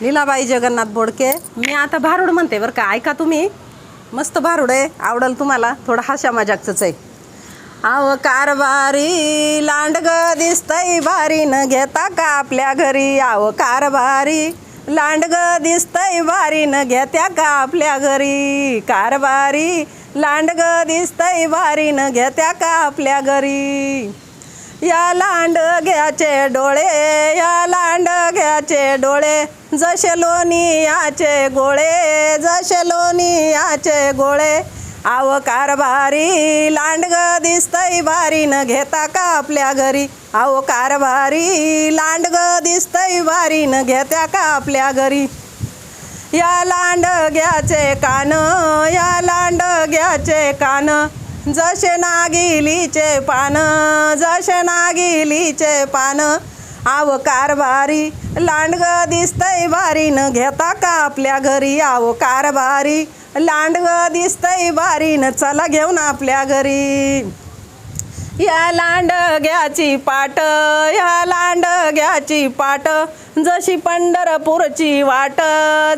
लीलाबाई जगन्नाथ बोडके. मी आता भारूड म्हणते बरं का ऐका तुम्ही. मस्त भारूड आहे आवडल तुम्हाला थोडं हाशा मजाकचंच आहे. आव कारभारी लांडग दिसतय भारी न घेता का आपल्या घरी? आव कारभारी लांडग दिसतय भारी न घेत्या का आपल्या घरी? कारभारी लांडग दिसतय भारी न घेत्या का आपल्या घरी? या लांड घ्याचे डोळे या लांड घ्याचे डोळे जसे लोणियाचे गोळे जसे लोणियाचे गोळे. आव कारभारी लांडग दिसतय भारी न घेता का आपल्या घरी? आव कारभारी लांडग दिसतय भारी न घेत्या का आपल्या घरी? या लांड घ्याचे कान या लांड घ्याचे कान जसे नागिलीचे पान जसे नागिलीचे पान आव कारभारी लांडग दिसतय भारी न घेता का आपल्या घरी आव कारभारी? लांडग दिसतय भारी न चला घेऊन आपल्या घरी. या लांडग्याची पाट या लांडग्याची पाट जशी पंढरपूरची वाट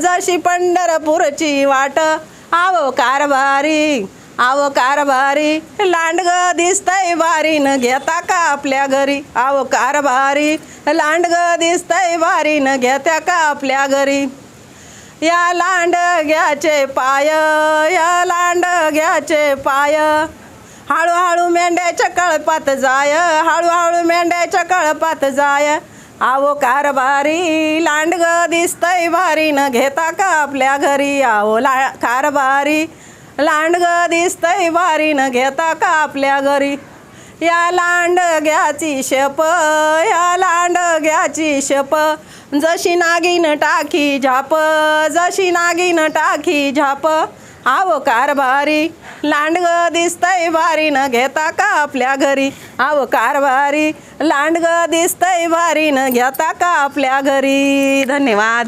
जशी पंढरपूरची वाट आव कारभारी. आव कारभारी लांडग दिसतय भारी न घेता का आपल्या घरी? आव कारभारी लांडग दिसतय भारी न घेत्या का आपल्या घरी? या लांड घ्याचे पाय या लांडग्याचे पाय. हळूहळू मेंढ्याच्या कळपात जाय हळूहळू मेंढ्याच्या कळपात जाय. आवो कारभारी लांडग दिसतय भारी न घेता का आपल्या घरी? आवो ला कारभारी लांडग दिसतय भारी न घेता का आपल्या घरी? या लांड घ्याची शप या लांडग्याची शप. जशी नागिन टाकी झाप जशी नागिन टाकी झाप. आव कारभारी लांडग दिसतय भारी न घेता का आपल्या घरी? आव कारभारी लांडग दिसतय भारी न घेता का आपल्या घरी? धन्यवाद.